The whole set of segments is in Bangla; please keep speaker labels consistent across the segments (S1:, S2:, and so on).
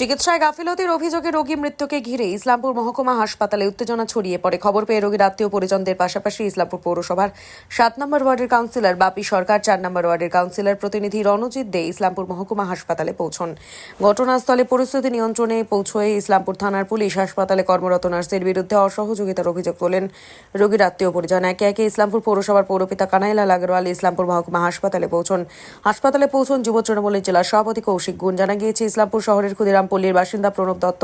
S1: চিকিৎসায় গাফিলতির অভিযোগে রোগী মৃত্যুকে ঘিরে ইসলামপুর মহকুমা হাসপাতালে উত্তেজনা ছড়িয়ে পড়ে। খবর পেয়ে রোগীর আত্মীয় পরিজনদের পাশাপাশি ইসলামপুর পৌরসভার সাত নম্বর ওয়ার্ডের কাউন্সিলর, বাপি সরকার চার নম্বর ওয়ার্ডের কাউন্সিলর প্রতিনিধি রণজিৎ দে ইসলামপুর মহকুমা হাসপাতালে পৌঁছন। ঘটনাস্থলে পরিস্থিতি নিয়ন্ত্রণে পৌঁছয়ে ইসলামপুর থানার পুলিশ হাসপাতালে কর্মরত নার্সের বিরুদ্ধে অসহযোগিতার অভিযোগ তোলেন রোগীর আত্মীয় পরিজন। একে একে ইসলামপুর পৌরসভার পৌরপিতা কানাইলাল আগরওয়াল ইসলামপুর মহকুমা হাসপাতালে পৌঁছন। হাসপাতালে পৌঁছন যুব তৃণমূলের জেলা সভাপতি কৌশিক গুণ। জানা গিয়েছে, ইসলামপুর শহরের ক্ষুদিরামপল্লীর বাসিন্দা প্রণব দত্ত।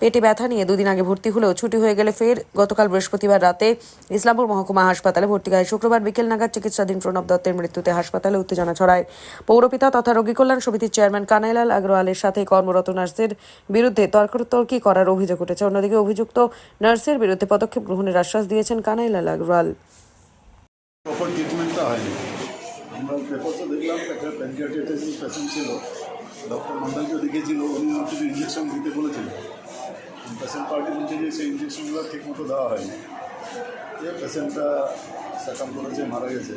S1: পেটে ব্যথা নিয়ে দুদিন আগে ভর্তি হলেও ছুটি হয়ে গেলে ফের গতকাল বৃহস্পতিবার রাতে ইসলামপুর মহকুমা হাসপাতালে ভর্তি হয়। শুক্রবার বিকেল নাগাদ চিকিৎসাধীন প্রণব দত্তের মৃত্যুতে হাসপাতালে উত্তেজনা ছড়ায়। পৌরপিতা তথা রোগী কল্যাণ সমিতির চেয়ারম্যান কানাইলাল আগরওয়ালের সাথে কর্মরত নার্সের বিরুদ্ধে তর্কতর্কি করার অভিযোগ উঠেছে। অন্যদিকে অভিযুক্ত নার্সের বিরুদ্ধে পদক্ষেপ গ্রহণের আশ্বাস দিয়েছেন কানাইলাল আগরওয়াল।
S2: প্রপার ট্রিটমেন্টটা হয়নি। আমরা দেখলাম, একটা প্যানক্রিয়াটাইটিস পেশেন্ট ছিল। ডক্টর মন্ডলকে দেখিয়েছিল উনি কিছু ইঞ্জেকশন দিতে বলেছিল। পেশেন্ট পার্টি বলছে যে সেই ইঞ্জেকশনগুলো ঠিকমতো দেওয়া হয়নি। যে পেশেন্টটা সাকাম করেছে, মারা গেছে।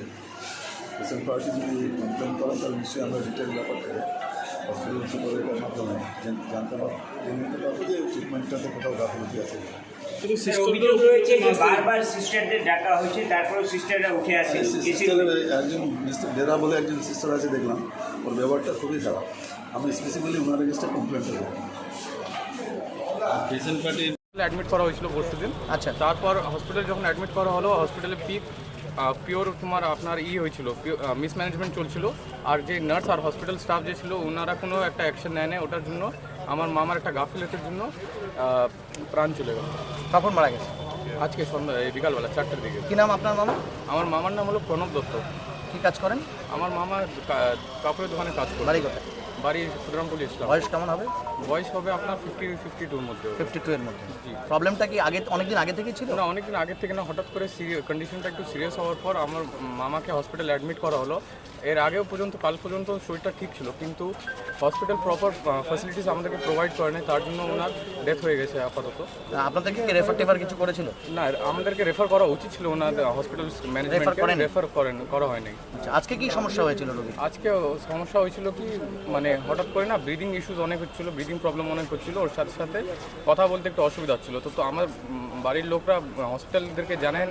S2: পেশেন্ট পার্টি যদি কমপ্লেন করেন তাহলে নিশ্চয়ই আমরা ডিটেল ব্যাপারটাকে হসপিটাল সুপারের মাধ্যমে জেন- জানতে পারব। জেনে নিতে পারব যে ট্রিটমেন্টটাতে কোথাও গাফিলতি আছে
S3: অভিযোগ রয়েছে যে বারবার সিস্টারদের ডাকা হয়েছে তারপরে সিস্টাররা উঠে আসে।
S2: সিস্টারের একজন মিস্টার ডেরা বলে একজন সিস্টার আছে দেখলাম। ওর ব্যবহারটা খুবই খারাপ। আমি স্পেসিফিক্যালি ওনার এগেস্টে কমপ্লেন করব।
S4: পেশেন্ট অ্যাডমিট করা হয়েছিল পরশু দিন। আচ্ছা। তারপর হসপিটালে যখন অ্যাডমিট করা হলো হসপিটালে পিক পিওর তোমার আপনার ই হয়েছিল মিসম্যানেজমেন্ট চলছিল। আর যে নার্স আর হসপিটাল স্টাফ যে ছিল ওনারা কোনো একটা অ্যাকশন নেয় না ওটার জন্য। আমার মামার একটা গাফিলতির জন্য প্রাণ চলে গেল।
S5: কখন মারা গেছে?
S4: আজকে সন্ধ্যা এই বিকালবেলা চারটের দিকে।
S5: কী নাম আপনার মামা?
S4: আমার মামার নাম হলো প্রণব দত্ত।
S5: কী কাজ করেন?
S4: আমার মামা কাপড়ের দোকানে কাজ করে।
S5: বাড়ি কোথায়?
S4: বাড়ি ক্ষুদ্রামপুর ইসলাম।
S5: বয়স কেমন হবে?
S4: বয়স হবে আপনার ফিফটি ফিফটি টুর মধ্যে
S5: ফিফটি টু এর মধ্যে। প্রবলেমটা কি আগে অনেকদিন আগে থেকে ছিল?
S4: না অনেকদিন আগে থেকে না হঠাৎ করে কন্ডিশনটা একটু সিরিয়াস হওয়ার পর আমার মামাকে হসপিটালে অ্যাডমিট করা হলো। এর আগেও পর্যন্ত কাল পর্যন্ত শরীরটা ঠিক ছিল কিন্তু হসপিটাল প্রপার ফ্যাসিলিটিস আমাদেরকে প্রোভাইড করে নাই তার জন্য ওনার ডেথ হয়ে গেছে আপাতত।
S5: আপনাদেরকে কি রেফার টেফার কিছু করেছিল?
S4: না আমাদেরকে রেফার করা উচিত ছিল ওনার হসপিটাল ম্যানেজমেন্টকে রেফার করেন? করা হয়নি।
S5: আচ্ছা আজকে কি সমস্যা হয়েছিল রোগী
S4: আজকে সমস্যা হয়েছিল কি মানে হঠাৎ করে না ব্রিদিং ইস্যুস অনেক হচ্ছিল ব্রিদিং প্রবলেম অনেক হচ্ছিল, ওর সাথে সাথে কথা বলতে একটু অসুবিধা হচ্ছিল। তো তো আমার বাড়ির লোকরা হসপিটালদেরকে জানেন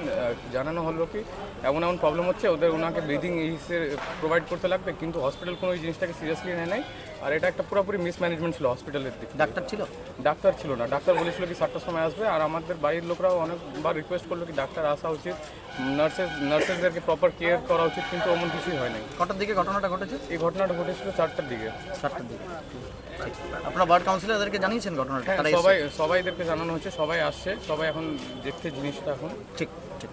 S4: জানানো হলো কি এমন এমন প্রবলেম হচ্ছে ওদের ওনাকে ব্রিদিং ইসের প্রোভাইড করতে লাগবে কিন্তু হসপিটাল কোনো এই জিনিসটাকে সিরিয়াসলি নেয় নাই। আর এটা একটা পুরোপুরি মিসম্যানেজমেন্ট ছিল হসপিটালের দিকে
S5: ডাক্তার ছিল?
S4: ডাক্তার ছিল না। ডাক্তার বলেছিল কি সাতটার সময় আসবে আর আমাদের বাড়ির লোকরাও অনেকবার রিকোয়েস্ট করল কি ডাক্তার আসা উচিত। নার্সেস নার্সেসদেরকে প্রপার কেয়ার করা উচিত কিন্তু এমন কিছুই হয় নাই।
S5: কটার দিকে ঘটনাটা ঘটেছে?
S4: এই ঘটনাটা ঘটেছিল চারটার দিকে।
S5: চারটার দিকে। আপনার ওয়ার্ড কাউন্সিলরদেরকে জানিয়েছেন ঘটনাটা?
S4: হ্যাঁ সবাই সবাইদেরকে জানানো হচ্ছে সবাই আসছে সবাই এখন দেখছে জিনিসটা এখন।
S5: ঠিক ঠিক।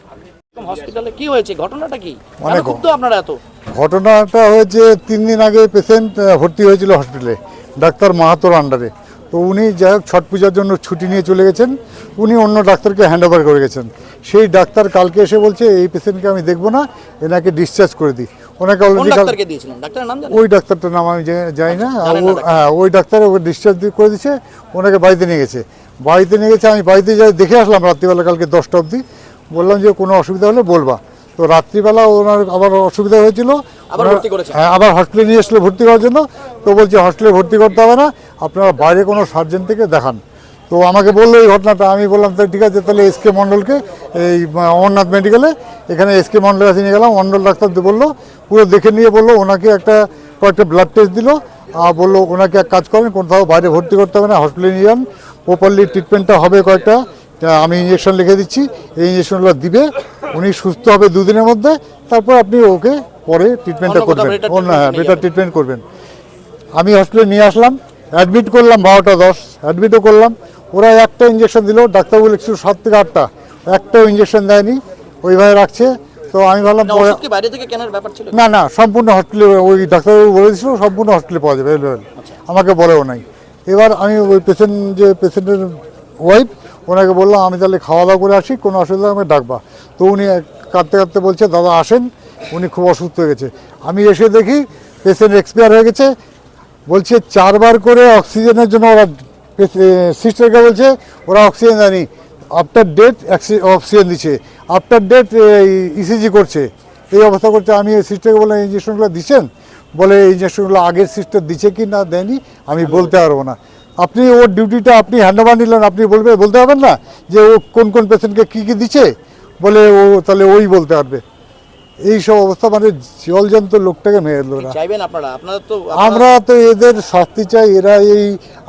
S5: হসপিটালে কি হয়েছে? ঘটনাটা কি?
S6: অনেক
S5: আপনারা এত?
S6: ঘটনাটা হয়েছে তিন দিন আগে পেশেন্ট ভর্তি হয়েছিল হসপিটালে ডাক্তার মাহাতোর আন্ডারে তো উনি যাই হোক ছট পূজার জন্য ছুটি নিয়ে চলে গেছেন উনি অন্য ডাক্তারকে হ্যান্ড ওভার করে গেছেন। সেই ডাক্তার কালকে এসে বলছে এই পেশেন্টকে আমি দেখব না এনাকে ডিসচার্জ করে দিই। ওনাকে অলরেডি ওই ডাক্তারটার নাম আমি জানি না। হ্যাঁ ওই ডাক্তার ওকে ডিসচার্জ করে দিচ্ছে ওনাকে বাড়িতে নিয়ে গেছে। বাড়িতে নিয়ে গেছে আমি বাড়িতে যাই দেখে আসলাম রাত্রিবেলা কালকে দশটা অবধি। বললাম যে কোনো অসুবিধা হলে বলবা। তো রাত্রিবেলা ওনার আবার অসুবিধা হয়েছিল? হ্যাঁ আবার হসপিটালে নিয়ে এসলো ভর্তি করার জন্য। তো বলছে হসপিটালে ভর্তি করতে হবে না। আপনারা বাইরে কোনো সার্জেন থেকে দেখান। তো আমাকে বলল এই ঘটনাটা। আমি বললাম তাহলে ঠিক আছে তাহলে এস কে মণ্ডলকে এই অমরনাথ মেডিকেলে এখানে এস কে মণ্ডলের কাছে নিয়ে গেলাম। মণ্ডল ডাক্তার বলল পুরো দেখে নিয়ে বলল ওনাকে একটা কয়েকটা ব্লাড টেস্ট দিল। আর বলল ওনাকে এক কাজ করেন কোথাও বাইরে ভর্তি করতে হবে না হসপিটালে নিয়ে যান। প্রপারলি ট্রিটমেন্টটা হবে কয়েকটা। আমি ইঞ্জেকশন লিখে দিচ্ছি। এই ইঞ্জেকশনগুলো দিবে উনি সুস্থ হবে দুদিনের মধ্যে তারপর আপনি ওকে পরে ট্রিটমেন্টটা করবেন। অন্য হ্যাঁ বেটার ট্রিটমেন্ট করবেন। আমি হসপিটালে নিয়ে আসলাম অ্যাডমিট করলাম বারোটা দশ অ্যাডমিটও করলাম। ওরা একটা ইঞ্জেকশন দিল ডাক্তারবাবু একটু সাত থেকে আটটা একটাও ইঞ্জেকশন দেয়নি ওইভাবে রাখছে। তো আমি ভাবলাম
S5: না,
S6: না সম্পূর্ণ হসপিটালে ওই ডাক্তারবাবু বলে দিয়েছিল সম্পূর্ণ হসপিটালে পাওয়া যাবে এভেলেবেল আমাকে বলেও নাই। এবার আমি ওই পেশেন্ট যে পেশেন্টের ওয়াইফ ওনাকে বললাম, আমি তাহলে খাওয়া দাওয়া করে আসি, কোনো অসুবিধা আমাকে ডাকবা। তো উনি কাঁদতে কাঁদতে বলছে, দাদা আসেন। উনি খুব অসুস্থ হয়ে গেছে। আমি এসে দেখি পেশেন্ট এক্সপায়ার হয়ে গেছে। বলছে, চারবার করে অক্সিজেনের জন্য ওরা সিস্টারকে বলছে, ওরা অক্সিজেন দেয়নি। আফটার ডেট অক্সিজেন দিচ্ছে। আফটার ডেট ইসিজি করছে। এই অবস্থা করছে। আমি সিস্টারকে বললাম ইঞ্জেকশনগুলো দিচ্ছেন? বলে ইঞ্জেকশনগুলো আগের সিস্টার দিচ্ছে কি না দেয়নি, আমি বলতে পারব না। আপনি ওর ডিউটিটা আপনি হ্যান্ডওভার নিলেন আপনি বলবে বলতে পারবেন না যে ও কোন কোন পেশেন্টকে কী কী দিচ্ছে বলে ও তাহলে ওই বলতে পারবে। এই সব অবস্থা মানে জল জলজন্ত লোকটাকে মেরে দিল ওরা।
S5: চাইবেন আপনারা? আপনারা তো
S6: আমরা তো এদের শাস্তি চাই এরা এই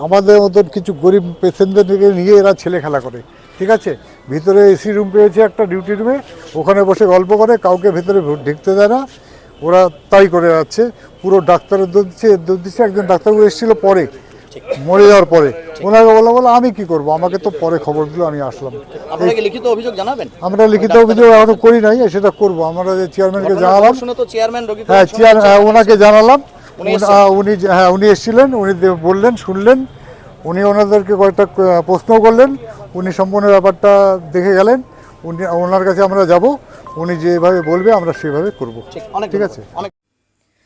S6: আমাদের মতন কিছু গরিব পেশেন্টদেরকে নিয়ে এরা ছেলে খেলা করে ঠিক আছে? ভিতরে এসি রুম পেয়েছে একটা ডিউটি রুমে ওখানে বসে গল্প করে কাউকে ভিতরে ঢুকতে দেয় না। ওরা তাই করে যাচ্ছে পুরো ডাক্তারের দোষ দিচ্ছে দোষ দিচ্ছে একজন ডাক্তারবাবু এসেছিল পরে। মরে যাওয়ার পরে। ওনাকে বলা বলো আমি কি করব? আমাকে তো পরে খবর দিল আমি আসলাম।
S5: আপনারা কি লিখিত অভিযোগ জানাবেন?
S6: আমরা লিখিত অভিযোগ এখনও করি নাই সেটা করব। আমরা যে চেয়ারম্যানকে জানালাম
S5: খবর শুনে তো চেয়ারম্যান
S6: হ্যাঁ চেয়ার ওনাকে জানালাম।
S5: উনি
S6: হ্যাঁ উনি এসেছিলেন উনি বললেন শুনলেন। উনি ওনাদেরকে কয়েকটা প্রশ্ন করলেন। উনি সম্পূর্ণ ব্যাপারটা দেখে গেলেন। উনি ওনার কাছে আমরা যাব। উনি যেভাবে বলবে আমরা সেভাবে করব।
S5: ঠিক
S6: ঠিক আছে?
S5: অনেক